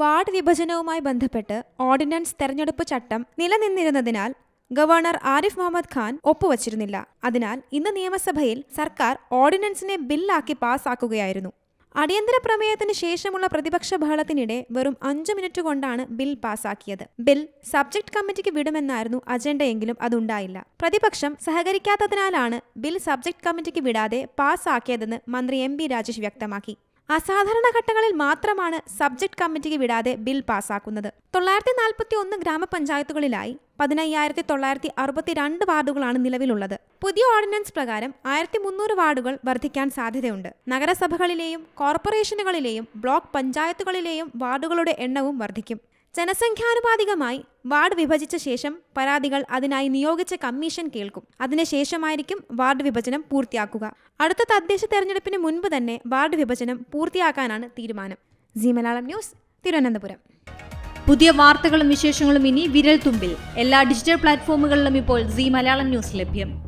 Ward വിഭജനവുമായി ബന്ധപ്പെട്ട് ordinance തെരഞ്ഞെടുപ്പ് ചട്ടം നിലനിന്നിരുന്നതിനാൽ ഗവർണർ ആരിഫ് മുഹമ്മദ് ഖാൻ ഒപ്പുവച്ചിരുന്നില്ല. അതിനാൽ ഇന്ന് നിയമസഭയിൽ സർക്കാർ ഓർഡിനൻസിനെ ബില്ലാക്കി പാസാക്കുകയായിരുന്നു. അടിയന്തര പ്രമേയത്തിന് ശേഷമുള്ള പ്രതിപക്ഷ ബഹളത്തിനിടെ വെറും അഞ്ചു മിനിറ്റ് കൊണ്ടാണ് ബിൽ പാസാക്കിയത്. ബിൽ സബ്ജക്ട് കമ്മിറ്റിക്ക് വിടുമെന്നായിരുന്നു അജണ്ടയെങ്കിലും അതുണ്ടായില്ല. പ്രതിപക്ഷം സഹകരിക്കാത്തതിനാലാണ് ബിൽ സബ്ജക്ട് കമ്മിറ്റിക്ക് വിടാതെ പാസാക്കിയതെന്ന് മന്ത്രി എം രാജേഷ് വ്യക്തമാക്കി. അസാധാരണ ഘട്ടങ്ങളിൽ മാത്രമാണ് സബ്ജക്ട് കമ്മിറ്റിക്ക് വിടാതെ ബിൽ പാസാക്കുന്നത്. തൊള്ളായിരത്തി നാൽപ്പത്തി ഒന്ന് ഗ്രാമപഞ്ചായത്തുകളിലായി പതിനയ്യായിരത്തി തൊള്ളായിരത്തി അറുപത്തിരണ്ട് വാർഡുകളാണ് നിലവിലുള്ളത്. പുതിയ ഓർഡിനൻസ് പ്രകാരം ആയിരത്തി മുന്നൂറ് വാർഡുകൾ വർദ്ധിക്കാൻ സാധ്യതയുണ്ട്. നഗരസഭകളിലെയും കോർപ്പറേഷനുകളിലെയും ബ്ലോക്ക് പഞ്ചായത്തുകളിലെയും വാർഡുകളുടെ എണ്ണവും വർദ്ധിക്കും ജനസംഖ്യാനുപാതികമായി വാർഡ് വിഭജിച്ച ശേഷം പരാതികൾ അതിനായി നിയോഗിച്ച കമ്മീഷൻ കേൾക്കും. അതിനുശേഷമായിരിക്കും വാർഡ് വിഭജനം പൂർത്തിയാക്കുക. അടുത്ത തദ്ദേശ തെരഞ്ഞെടുപ്പിന് മുൻപ് തന്നെ വാർഡ് വിഭജനം പൂർത്തിയാക്കാനാണ് തീരുമാനം. Zee Malayalam news Thiruvananthapuram. പുതിയ വാർത്തകളും വിശേഷങ്ങളും ഇനി വിരൽ തുമ്പിൽ എല്ലാ ഡിജിറ്റൽ പ്ലാറ്റ്ഫോമുകളിലും ഇപ്പോൾ സി മലയാളം ന്യൂസ് ലഭ്യം.